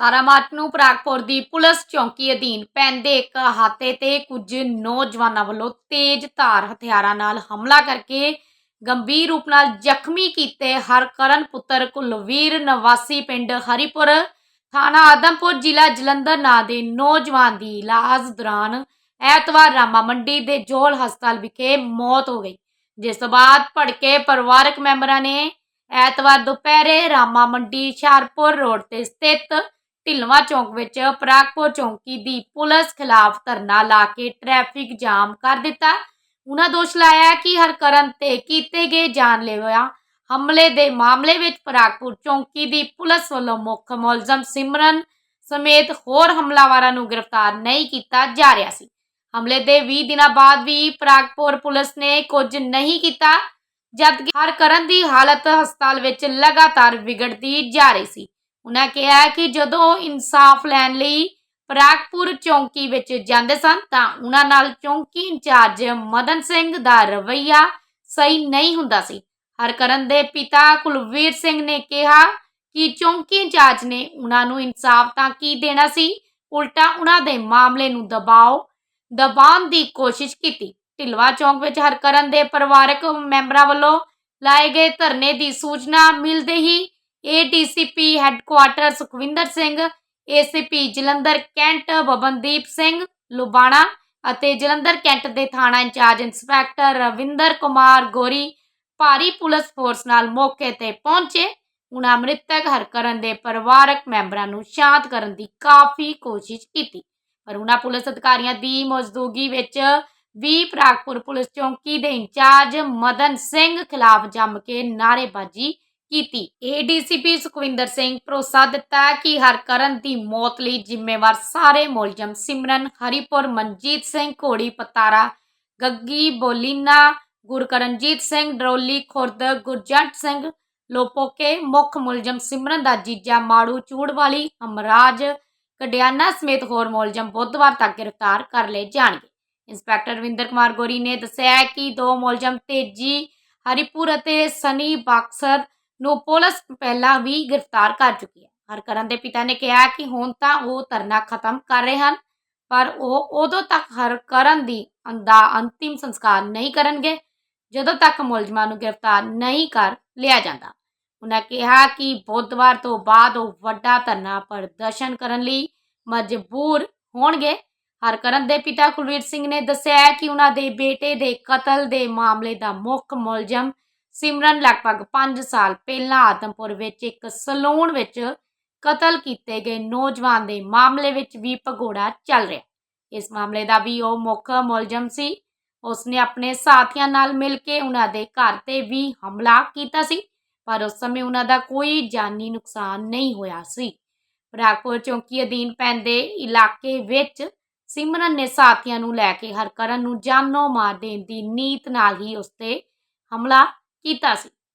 17 March ਨੂੰ ਪ੍ਰਾਗਪੁਰ ਦੀ police ਚੌਂਕੀ ਅਧੀਨ ਪੈਂਦੇ ਇੱਕ ਹਾਤੇ ਤੇ ਕੁਝ ਨੌਜਵਾਨਾਂ ਵੱਲੋਂ ਤੇਜ਼ ਧਾਰ ਹਥਿਆਰਾਂ ਨਾਲ ਹਮਲਾ ਕਰਕੇ ਗੰਭੀਰ ਰੂਪ ਨਾਲ ਜ਼ਖਮੀ ਕੀਤੇ ਹਰਕਰਨ ਪੁੱਤਰ ਕੁਲਵੀਰ ਨਿਵਾਸੀ ਪਿੰਡ ਹਰੀਪੁਰ ਥਾਣਾ ਆਦਮਪੁਰ, ਜ਼ਿਲ੍ਹਾ ਜਲੰਧਰ। ਨਾਂ ਦੇ ਨੌਜਵਾਨ ਦੀ ਇਲਾਜ ਦੌਰਾਨ ਐਤਵਾਰ ਰਾਮਾ ਮੰਡੀ ਦੇ ਜੋਲ ਹਸਪਤਾਲ ਵਿਖੇ ਮੌਤ ਹੋ ਗਈ। ਜਿਸ ਤੋਂ ਬਾਅਦ ਭੜਕੇ ਪਰਿਵਾਰਕ ਮੈਂਬਰਾਂ ਨੇ ਐਤਵਾਰ ਦੁਪਹਿਰੇ ਰਾਮਾ ਮੰਡੀ, ਹੁਸ਼ਿਆਰਪੁਰ ਰੋਡ ਤੇ ਸਥਿਤ ਢਿਲਵਾ ਚੌਂਕ ਵਿੱਚ ਪ੍ਰਾਗਪੁਰ ਚੌਂਕੀ ਦੀ ਪੁਲਿਸ ਖਿਲਾਫ ਧਰਨਾ ਲਾ ਕੇ ਟ੍ਰੈਫਿਕ ਜਾਮ ਕਰ ਦਿੱਤਾ। ਉਹਨਾਂ ਦੋਸ਼ ਲਾਇਆ ਕਿ ਹਰਕਰਨ ਤੇ ਕੀਤੇ ਗਏ ਜਾਨਲੇਵਾ ਹਮਲੇ ਦੇ ਮਾਮਲੇ ਵਿੱਚ ਪ੍ਰਾਗਪੁਰ ਚੌਂਕੀ ਦੀ ਪੁਲਿਸ ਵੱਲੋਂ ਮੁੱਖ ਮੁਲਜ਼ਮ ਸਿਮਰਨ ਸਮੇਤ ਹੋਰ ਹਮਲਾਵਰਾਂ ਨੂੰ ਗ੍ਰਿਫਤਾਰ ਨਹੀਂ ਕੀਤਾ ਜਾ ਰਿਹਾ ਸੀ। ਹਮਲੇ ਦੇ 20 ਦਿਨਾਂ ਬਾਅਦ ਵੀ ਪ੍ਰਾਗਪੁਰ ਪੁਲਿਸ ਨੇ ਕੁਝ ਨਹੀਂ ਕੀਤਾ, ਜਦਕਿ ਹਰਕਰਨ ਦੀ ਹਾਲਤ ਹਸਪਤਾਲ ਵਿੱਚ ਲਗਾਤਾਰ ਵਿਗੜਦੀ ਜਾ ਰਹੀ ਸੀ। ਉਹਨਾਂ ਕਿਹਾ ਕਿ ਜਦੋਂ ਇਨਸਾਫ ਲੈਣ ਲਈ ਪ੍ਰਾਗਪੁਰ ਚੌਂਕੀ ਵਿੱਚ ਜਾਂਦੇ ਸਨ ਤਾਂ ਉਹਨਾਂ ਨਾਲ ਚੌਂਕੀ ਇੰਚਾਰਜ ਮਦਨ ਸਿੰਘ ਦਾ ਰਵੱਈਆ ਸਹੀ ਨਹੀਂ ਹੁੰਦਾ ਸੀ। ਹਰਕਰਨ ਦੇ ਪਿਤਾ ਕੁਲਵੀਰ ਸਿੰਘ ਨੇ ਕਿਹਾ ਕਿ ਚੌਂਕੀ ਇੰਚਾਰਜ ਨੇ ਉਹਨਾਂ ਨੂੰ ਇਨਸਾਫ ਤਾਂ ਕੀ ਦੇਣਾ ਸੀ? ਉਲਟਾ ਉਹਨਾਂ ਦੇ ਮਾਮਲੇ ਨੂੰ ਦਬਾਓ, ਦਬਾਉਣ ਦੀ ਕੋਸ਼ਿਸ਼ ਕੀਤੀ। ਢਿਲਵਾ ਚੌਂਕ ਵਿੱਚ ਹਰਕਰਨ ਦੇ ਪਰਿਵਾਰਕ ਮੈਂਬਰਾਂ ਵੱਲੋਂ ਲਾਏ ਗਏ ਧਰਨੇ ਦੀ ਸੂਚਨਾ ਮਿਲਦੇ ਹੀ ADCP headquarters Sukhwinder Singh ACP Jalandhar cantt Babandeep Singh, Lubana ਅਤੇ ਜਲੰਧਰ ਕੈਂਟ ਦੇ ਥਾਣਾ ਇੰਚਾਰਜ ਇੰਸਪੈਕਟਰ ਰਵਿੰਦਰ ਕੁਮਾਰ ਗੋਰੀ ਭਾਰੀ ਪੁਲਿਸ ਫੋਰਸ ਨਾਲ ਮੌਕੇ ਤੇ ਪਹੁੰਚੇ। ਉਹਨਾਂ ਮ੍ਰਿਤਕ ਹਰਕਰਨ ਦੇ ਪਰਿਵਾਰਕ ਮੈਂਬਰਾਂ ਨੂੰ ਸ਼ਾਂਤ ਕਰਨ ਦੀ ਕਾਫੀ ਕੋਸ਼ਿਸ਼ ਕੀਤੀ। ਪਰ ਉਹਨਾਂ ਪੁਲਿਸ ਅਧਿਕਾਰੀਆਂ ਦੀ ਮੌਜੂਦਗੀ ਵਿੱਚ ਵੀ ਪ੍ਰਾਗਪੁਰ ਪੁਲਿਸ ਚੌਂਕੀ ਦੇ ਇੰਚਾਰਜ ਮਦਨ ਸਿੰਘ ਖਿਲਾਫ ਜੰਮ ਕੇ ਨਾਅਰੇਬਾਜ਼ੀ ਕੀਤੀ। ਏਡੀਸੀਪੀ ਸੁਖਵਿੰਦਰ ਸਿੰਘ ਭਰੋਸਾ ਦਿੱਤਾ ਕਿ ਹਰਕਰਨ ਦੀ ਮੌਤ ਲਈ ਜ਼ਿੰਮੇਵਾਰ ਸਾਰੇ ਮੁਲਜ਼ਮ ਸਿਮਰਨ, ਹਰੀਪੁਰ ਮਨਜੀਤ ਸਿੰਘ ਘੋੜੀ ਪਤਾਰਾ, ਗੱਗੀ ਬੋਲੀਨਾ, ਗੁਰਕਰਨਜੀਤ ਸਿੰਘ ਡਰੋਲੀ, ਖੁਰਦ ਗੁਰਜੰਟ ਸਿੰਘ ਲੋਪੋਕੇ, ਮੁੱਖ ਮੁਲਜ਼ਮ ਸਿਮਰਨ ਦਾ ਜੀਜਾ ਮਾੜੂ ਚੂੜਵਾਲੀ, ਹਮਰਾਜ ਕਡਿਆਨਾ ਸਮੇਤ ਹੋਰ ਮੁਲਜ਼ਮ ਬੁੱਧਵਾਰ ਤੱਕ ਗ੍ਰਿਫਤਾਰ ਕਰ ਲਏ ਜਾਣਗੇ। ਇੰਸਪੈਕਟਰ ਰਵਿੰਦਰ ਕੁਮਾਰ ਗੋਰੀ ਨੇ ਦੱਸਿਆ ਕਿ ਦੋ ਮੁਲਜ਼ਮ ਤੇਜੀ, ਹਰੀਪੁਰ ਅਤੇ ਸਨੀ ਬਾਕਸਰ ਨੂੰ ਪੁਲਿਸ ਪਹਿਲਾਂ ਵੀ ਗ੍ਰਿਫਤਾਰ ਕਰ ਚੁੱਕੀ ਹੈ। ਹਰਕਰਨ ਦੇ ਪਿਤਾ ਨੇ ਕਿਹਾ ਕਿ ਹੁਣ ਤਾਂ ਉਹ ਧਰਨਾ ਖਤਮ ਕਰ ਰਹੇ ਹਨ, ਪਰ ਉਹ ਉਦੋਂ ਤੱਕ ਹਰਕਰਨ ਦੀ ਦਾ ਅੰਤਿਮ ਸੰਸਕਾਰ ਨਹੀਂ ਕਰਨਗੇ, ਜਦੋਂ ਤੱਕ ਮੁਲਜ਼ਮਾਂ ਨੂੰ ਗ੍ਰਿਫਤਾਰ ਨਹੀਂ ਕਰ ਲਿਆ ਜਾਂਦਾ। ਉਹਨਾਂ ਕਿਹਾ ਕਿ ਬੁੱਧਵਾਰ ਤੋਂ ਬਾਅਦ ਉਹ ਵੱਡਾ ਧਰਨਾ ਪ੍ਰਦਰਸ਼ਨ ਕਰਨ ਲਈ ਮਜਬੂਰ ਹੋਣਗੇ। ਹਰਕਰਨ ਦੇ ਪਿਤਾ ਕੁਲਵੀਰ ਸਿੰਘ ਨੇ ਦੱਸਿਆ ਕਿ ਉਹਨਾਂ ਦੇ ਬੇਟੇ ਦੇ ਕਤਲ ਦੇ ਮਾਮਲੇ ਦਾ ਮੁੱਖ ਮੁਲਜ਼ਮ ਸਿਮਰਨ ਲਗਭਗ 5 ਸਾਲ ਪਹਿਲਾਂ ਆਦਮਪੁਰ ਵਿੱਚ ਇੱਕ ਸਲੂਨ ਵਿੱਚ ਕਤਲ ਕੀਤੇ ਗਏ ਨੌਜਵਾਨ ਦੇ ਮਾਮਲੇ ਵਿੱਚ ਵੀ ਭਗੌੜਾ ਚੱਲ ਰਿਹਾ। ਇਸ ਮਾਮਲੇ ਦਾ ਵੀ ਉਹ ਮੁੱਖ ਮੁਲਜ਼ਮ ਸੀ। ਉਸਨੇ ਆਪਣੇ ਸਾਥੀਆਂ ਨਾਲ ਮਿਲ ਕੇ ਉਹਨਾਂ ਦੇ ਘਰ ਤੇ ਵੀ ਹਮਲਾ ਕੀਤਾ ਸੀ, ਪਰ ਉਸ ਸਮੇਂ ਉਹਨਾਂ ਦਾ ਕੋਈ ਜਾਨੀ ਨੁਕਸਾਨ ਨਹੀਂ ਹੋਇਆ ਸੀ। ਪ੍ਰਾਗਪੁਰ ਚੌਂਕੀ ਅਧੀਨ ਪੈਂਦੇ ਇਲਾਕੇ ਵਿੱਚ ਸਿਮਰਨ ਨੇ ਸਾਥੀਆਂ ਨੂੰ ਲੈ ਕੇ ਹਰਕਰਨ ਨੂੰ ਜਾਨੋਂ ਮਾਰ ਦੇਣ ਦੀ ਨੀਤ ਨਾਲ ਹੀ ਉਸ ਤੇ ਹਮਲਾ ਕੀਤਾ ਸੀ